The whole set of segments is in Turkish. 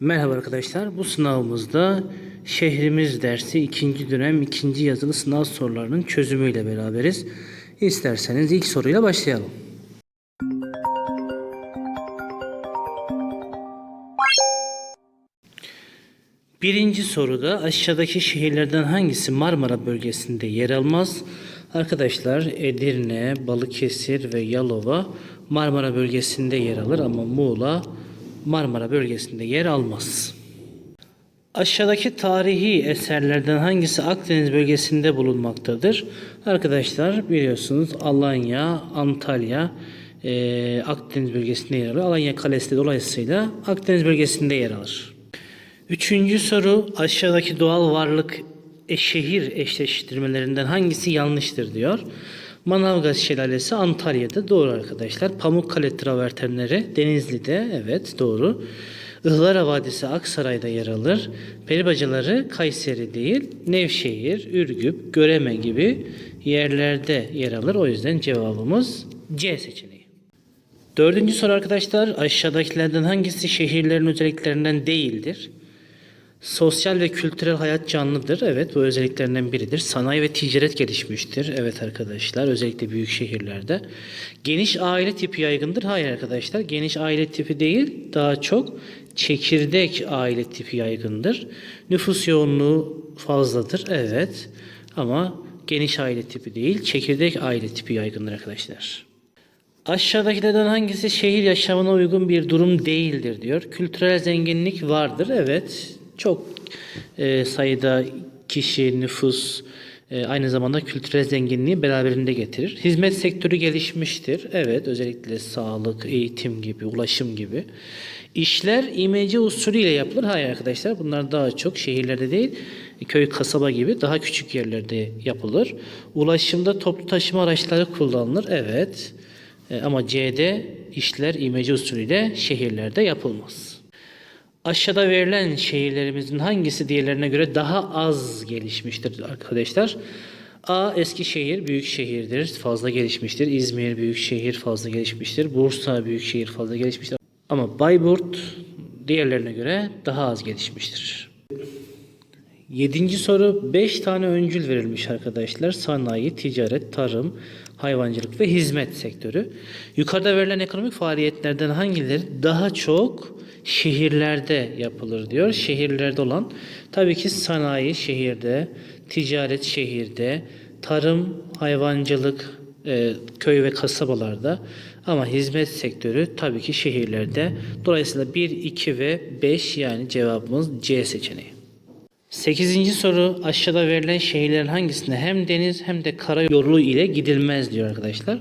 Merhaba arkadaşlar. Bu sınavımızda şehrimiz dersi ikinci dönem ikinci yazılı sınav sorularının çözümüyle beraberiz. İsterseniz ilk soruyla başlayalım. Birinci soruda aşağıdaki şehirlerden hangisi Marmara bölgesinde yer almaz? Arkadaşlar Edirne, Balıkesir ve Yalova Marmara bölgesinde yer alır ama Muğla Marmara bölgesinde yer almaz. Aşağıdaki tarihi eserlerden hangisi Akdeniz bölgesinde bulunmaktadır? Arkadaşlar biliyorsunuz Alanya, Antalya eee, Akdeniz bölgesinde yer alır. Alanya Kalesi de dolayısıyla Akdeniz bölgesinde yer alır. Üçüncü soru aşağıdaki doğal varlık e, şehir eşleştirmelerinden hangisi yanlıştır diyor. Manavgat Şelalesi Antalya'da doğru arkadaşlar. Pamukkale travertenleri Denizli'de evet doğru. Ihlara Vadisi Aksaray'da yer alır. Peribacaları Kayseri değil Nevşehir, Ürgüp, Göreme gibi yerlerde yer alır. O yüzden cevabımız C seçeneği. Dördüncü soru arkadaşlar aşağıdakilerden hangisi şehirlerin özelliklerinden değildir? Sosyal ve kültürel hayat canlıdır. Evet bu özelliklerinden biridir. Sanayi ve ticaret gelişmiştir. Evet arkadaşlar özellikle büyük şehirlerde. Geniş aile tipi yaygındır. Hayır arkadaşlar geniş aile tipi değil daha çok çekirdek aile tipi yaygındır. Nüfus yoğunluğu fazladır. Evet ama geniş aile tipi değil çekirdek aile tipi yaygındır arkadaşlar. Aşağıdakilerden hangisi şehir yaşamına uygun bir durum değildir diyor. Kültürel zenginlik vardır. Evet. Çok e, sayıda kişi, nüfus e, aynı zamanda kültürel zenginliği beraberinde getirir. Hizmet sektörü gelişmiştir. Evet. Özellikle sağlık, eğitim gibi, ulaşım gibi. İşler imece usulüyle yapılır. Hayır arkadaşlar. Bunlar daha çok şehirlerde değil, köy, kasaba gibi daha küçük yerlerde yapılır. Ulaşımda toplu taşıma araçları kullanılır. Evet. E, Ama C'de işler imece usulüyle şehirlerde yapılmaz. Aşağıda verilen şehirlerimizin hangisi diğerlerine göre daha az gelişmiştir arkadaşlar? A. Eskişehir büyük şehirdir, fazla gelişmiştir. İzmir büyük şehir fazla gelişmiştir. Bursa büyük şehir fazla gelişmiştir. Ama Bayburt diğerlerine göre daha az gelişmiştir. Yedinci soru 5 tane öncül verilmiş arkadaşlar. Sanayi, ticaret, tarım, hayvancılık ve hizmet sektörü. Yukarıda verilen ekonomik faaliyetlerden hangileri daha çok şehirlerde yapılır diyor. Şehirlerde olan tabii ki sanayi şehirde, ticaret şehirde, tarım, hayvancılık e, köy ve kasabalarda ama hizmet sektörü tabii ki şehirlerde. Dolayısıyla 1, 2 ve 5 yani cevabımız C seçeneği. Sekizinci soru aşağıda verilen şehirlerin hangisinde hem deniz hem de kara yolu ile gidilmez diyor arkadaşlar.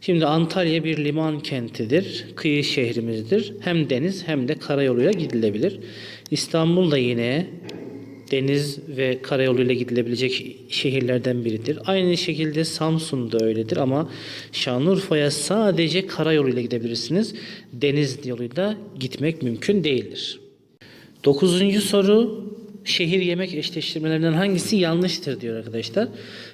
Şimdi Antalya bir liman kentidir. Kıyı şehrimizdir. Hem deniz hem de karayoluyla gidilebilir. İstanbul da yine deniz ve karayoluyla gidilebilecek şehirlerden biridir. Aynı şekilde Samsun da öyledir ama Şanlıurfa'ya sadece karayoluyla gidebilirsiniz. Deniz yoluyla gitmek mümkün değildir. Dokuzuncu soru şehir yemek eşleştirmelerinden hangisi yanlıştır diyor arkadaşlar.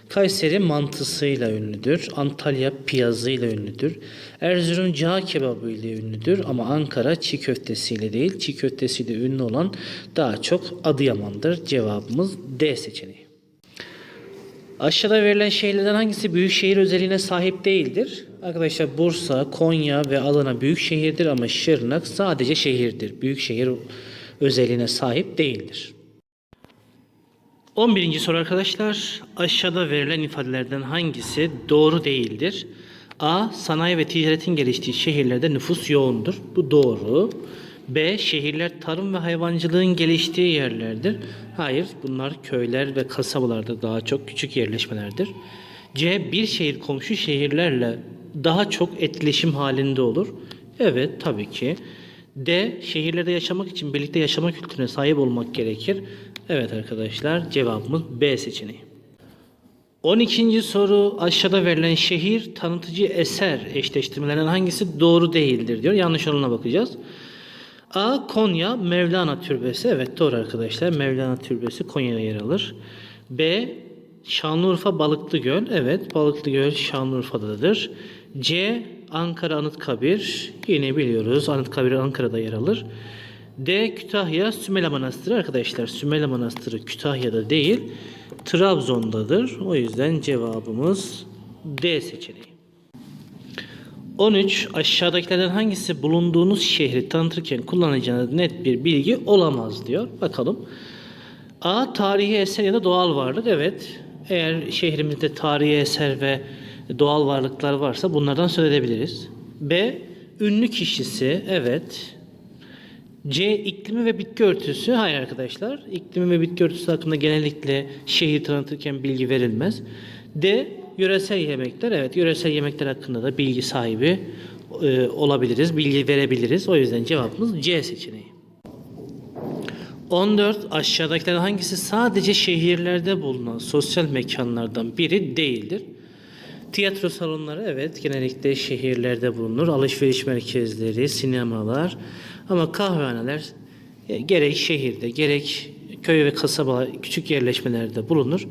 Kayseri mantısıyla ünlüdür. Antalya piyazıyla ünlüdür. Erzurum cağ kebabı ile ünlüdür ama Ankara çiğ köftesiyle değil çiğ köftesiyle ünlü olan daha çok Adıyaman'dır. Cevabımız D seçeneği. Aşağıda verilen şehirlerden hangisi büyük şehir özelliğine sahip değildir? Arkadaşlar Bursa, Konya ve Adana büyük şehirdir ama Şırnak sadece şehirdir. Büyük şehir özelliğine sahip değildir. 11. soru arkadaşlar. Aşağıda verilen ifadelerden hangisi doğru değildir? A. Sanayi ve ticaretin geliştiği şehirlerde nüfus yoğundur. Bu doğru. B. Şehirler tarım ve hayvancılığın geliştiği yerlerdir. Hayır, bunlar köyler ve kasabalarda daha çok küçük yerleşmelerdir. C. Bir şehir komşu şehirlerle daha çok etkileşim halinde olur. Evet, tabii ki. D. Şehirlerde yaşamak için birlikte yaşama kültürüne sahip olmak gerekir. Evet arkadaşlar, cevabımız B seçeneği. 12. soru aşağıda verilen şehir tanıtıcı eser eşleştirmelerinden hangisi doğru değildir diyor. Yanlış olanına bakacağız. A. Konya Mevlana Türbesi. Evet doğru arkadaşlar. Mevlana Türbesi Konya'da yer alır. B. Şanlıurfa Balıklı Göl. Evet Balıklı Göl Şanlıurfa'dadır. C. Ankara Anıtkabir. Yine biliyoruz Anıtkabir Ankara'da yer alır. D. Kütahya Sümele Manastırı arkadaşlar. Sümele Manastırı Kütahya'da değil Trabzon'dadır. O yüzden cevabımız D seçeneği. 13. Aşağıdakilerden hangisi bulunduğunuz şehri tanıtırken kullanacağınız net bir bilgi olamaz diyor. Bakalım. A. Tarihi eser ya da doğal varlık. Evet. Eğer şehrimizde tarihi eser ve doğal varlıklar varsa bunlardan söz edebiliriz. B. Ünlü kişisi. Evet. C. iklimi ve bitki örtüsü. Hayır arkadaşlar. İklimi ve bitki örtüsü hakkında genellikle şehir tanıtırken bilgi verilmez. D. Yöresel yemekler. Evet. Yöresel yemekler hakkında da bilgi sahibi e, olabiliriz. Bilgi verebiliriz. O yüzden cevabımız C seçeneği. 14. Aşağıdakilerden hangisi sadece şehirlerde bulunan sosyal mekanlardan biri değildir? Tiyatro salonları evet genellikle şehirlerde bulunur. Alışveriş merkezleri, sinemalar ama kahvehaneler e, gerek şehirde gerek köy ve kasaba küçük yerleşmelerde bulunur.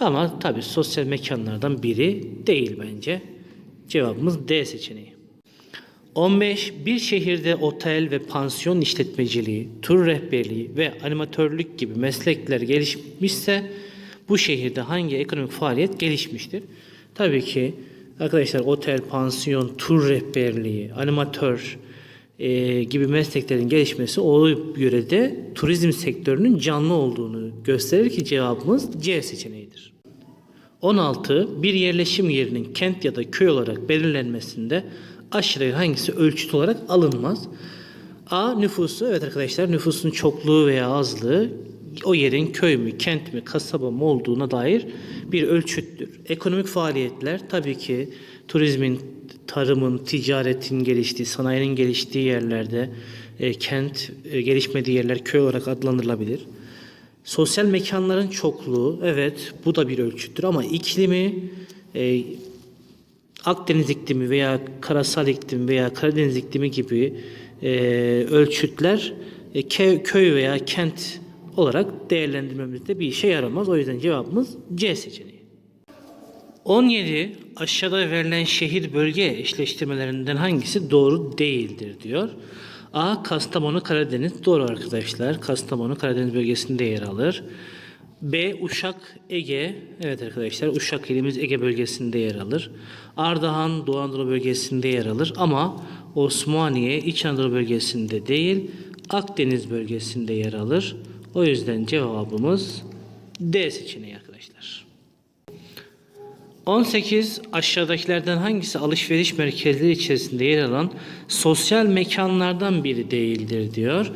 Ama tabii sosyal mekanlardan biri değil bence. Cevabımız D seçeneği. 15. Bir şehirde otel ve pansiyon işletmeciliği, tur rehberliği ve animatörlük gibi meslekler gelişmişse bu şehirde hangi ekonomik faaliyet gelişmiştir? Tabii ki arkadaşlar otel, pansiyon, tur rehberliği, animatör e, gibi mesleklerin gelişmesi o yörede turizm sektörünün canlı olduğunu gösterir ki cevabımız C seçeneğidir. 16. Bir yerleşim yerinin kent ya da köy olarak belirlenmesinde aşağıdaki hangisi ölçüt olarak alınmaz? A. Nüfusu. Evet arkadaşlar nüfusun çokluğu veya azlığı o yerin köy mü, kent mi, kasaba mı olduğuna dair bir ölçüttür. Ekonomik faaliyetler tabii ki turizmin, tarımın, ticaretin geliştiği, sanayinin geliştiği yerlerde e, kent e, gelişmediği yerler köy olarak adlandırılabilir. Sosyal mekanların çokluğu evet bu da bir ölçüttür ama iklimi e, Akdeniz iklimi veya karasal iklim veya Karadeniz iklimi gibi e, ölçütler e, köy veya kent olarak değerlendirmemizde bir işe yaramaz. O yüzden cevabımız C seçeneği. 17. Aşağıda verilen şehir bölge eşleştirmelerinden hangisi doğru değildir diyor. A. Kastamonu Karadeniz. Doğru arkadaşlar. Kastamonu Karadeniz bölgesinde yer alır. B. Uşak Ege. Evet arkadaşlar Uşak ilimiz Ege bölgesinde yer alır. Ardahan Doğu Anadolu bölgesinde yer alır ama Osmaniye İç Anadolu bölgesinde değil Akdeniz bölgesinde yer alır. O yüzden cevabımız D seçeneği arkadaşlar. 18. Aşağıdakilerden hangisi alışveriş merkezleri içerisinde yer alan sosyal mekanlardan biri değildir diyor.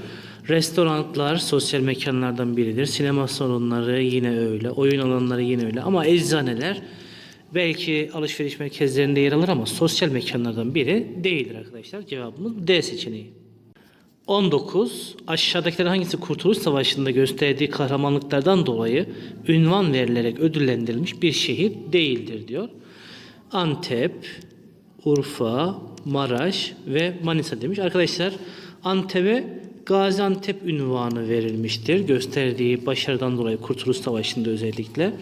Restoranlar sosyal mekanlardan biridir. Sinema salonları yine öyle. Oyun alanları yine öyle. Ama eczaneler belki alışveriş merkezlerinde yer alır ama sosyal mekanlardan biri değildir arkadaşlar. Cevabımız D seçeneği. 19. Aşağıdakilerden hangisi Kurtuluş Savaşı'nda gösterdiği kahramanlıklardan dolayı ünvan verilerek ödüllendirilmiş bir şehir değildir diyor. Antep, Urfa, Maraş ve Manisa demiş. Arkadaşlar Antep'e Gaziantep ünvanı verilmiştir. Gösterdiği başarıdan dolayı Kurtuluş Savaşı'nda özellikle.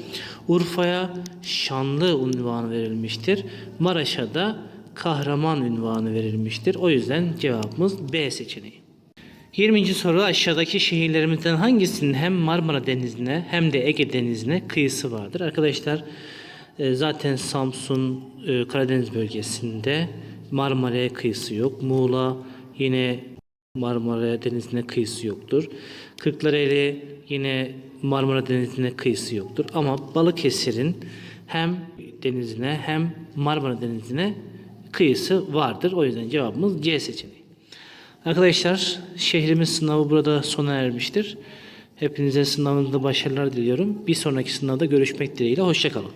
Urfa'ya Şanlı unvanı verilmiştir. Maraş'a da Kahraman unvanı verilmiştir. O yüzden cevabımız B seçeneği. 20. soru aşağıdaki şehirlerimizden hangisinin hem Marmara Denizi'ne hem de Ege Denizi'ne kıyısı vardır? Arkadaşlar e, zaten Samsun e, Karadeniz bölgesinde Marmara'ya kıyısı yok. Muğla yine Marmara Denizi'ne kıyısı yoktur. Kırklareli yine Marmara Denizi'ne kıyısı yoktur. Ama Balıkesir'in hem denizine hem Marmara Denizi'ne kıyısı vardır. O yüzden cevabımız C seçeneği. Arkadaşlar şehrimiz sınavı burada sona ermiştir. Hepinize sınavınızda başarılar diliyorum. Bir sonraki sınavda görüşmek dileğiyle. Hoşçakalın.